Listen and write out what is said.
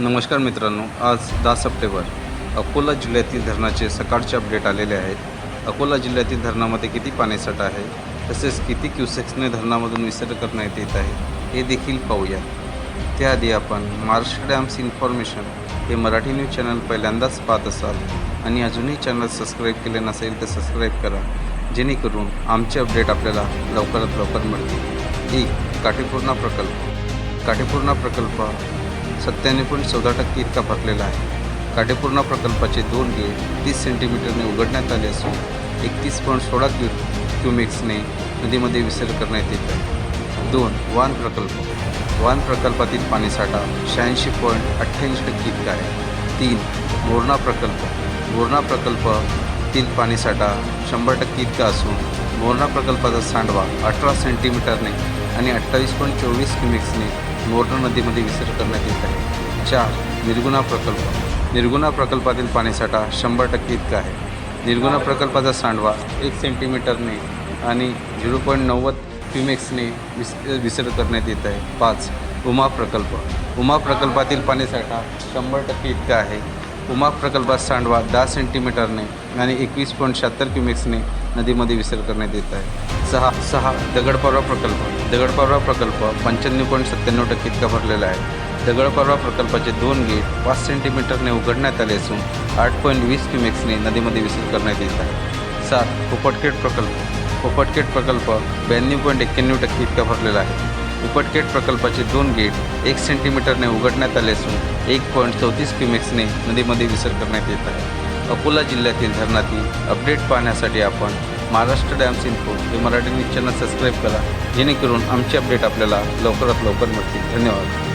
नमस्कार मित्रांनो आज दहा सप्टेंबर अकोला जिल्ह्यातील धरणाचे सकाळचे अपडेट आलेले आहेत. अकोला जिल्ह्यातील धरणामध्ये किती पाणीसाठा आहे तसेच किती क्युसेक्सने धरणामधून विसर्ग करण्यात येत आहे हे देखील पाहूया त्याआधी आपण महाराष्ट्र डॅम्स इन्फॉर्मेशन हे मराठी न्यूज चॅनल पहिल्यांदाच पाहत असाल आणि अजूनही चॅनल सबस्क्राईब केले नसेल तर सबस्क्राईब करा जेणेकरून आमचे अपडेट आपल्याला लवकरात लवकर मिळतील. एक काटेपूर्णा प्रकल्प. काटेपूर्णा प्रकल्प सत्त्याण्णव पॉईंट चौदा टक्के इतका भरलेला आहे. काटेपूर्णा प्रकल्पाचे दोन गेट तीस सेंटीमीटरने उघडण्यात आले असून एकतीस पॉईंट सोळा क्यू क्युमेक्सने नदीमध्ये विसर्ग करण्यात येत आहे. दोन वान प्रकल्प. वान प्रकल्पातील पाणीसाठा शहाऐंशी पॉईंट अठ्ठ्याऐंशी टक्के इतका आहे. तीन मोरणा प्रकल्प. मोरणा प्रकल्पातील पाणीसाठा शंभर टक्के इतका असून मोरणा प्रकल्पाचा सांडवा अठरा सेंटीमीटरने आणि अठ्ठावीस पॉईंट चोवीस क्युमिक्सने मोटर नदीमध्ये विसर्ग करण्यात येत आहे. चार निर्गुणा प्रकल्प. निर्गुणा प्रकल्पातील पाणीसाठा शंभर टक्के इतका आहे. निर्गुणा प्रकल्पाचा सांडवा एक सेंटीमीटरने आणि झिरो पॉईंट नव्वद क्युमेक्सने विस विसर्ग करण्यात येत आहे. पाच उमा प्रकल्प. उमा प्रकल्पातील पाणीसाठा शंभर टक्के इतका आहे. उमा प्रकल्पात सांडवा दहा सेंटीमीटरने आणि एकवीस पॉईंट शहात्तर क्युमेक्सने नदीमध्ये विसर्ग करण्यात येत आहे. सहा सहा दगडपर्वा प्रकल्प. दगडपर्वा प्रकल्प पंच्याण्णव पॉईंट सत्त्याण्णव टक्के इतका भरलेला आहे. दगडपर्वा प्रकल्पाचे दोन गेट पाच सेंटीमीटरने उघडण्यात आले असून आठ पॉईंट वीस क्युमेक्सने नदीमध्ये विसर्ग करण्यात येत आहे. सात पोपटखेड प्रकल्प. पोपटखेड प्रकल्प ब्याण्णव पॉईंट एक्क्याण्णव टक्के इतका भरलेला आहे. उपटकेट प्रकल्पाचे दोन गेट एक सेंटीमीटरने उघडण्यात आले असून एक पॉईंट चौतीस क्युमेक्सने नदीमध्ये विसर्ग करण्यात येत आहे. अकोला जिल्ह्यातील धरणातील अपडेट पाहण्यासाठी आपण महाराष्ट्र डॅम्स इन्फो हे मराठी न्यूज चॅनल सबस्क्राईब करा. जेणेकरून आमचे अपडेट आपल्याला लवकरात लवकर मिळतील. धन्यवाद.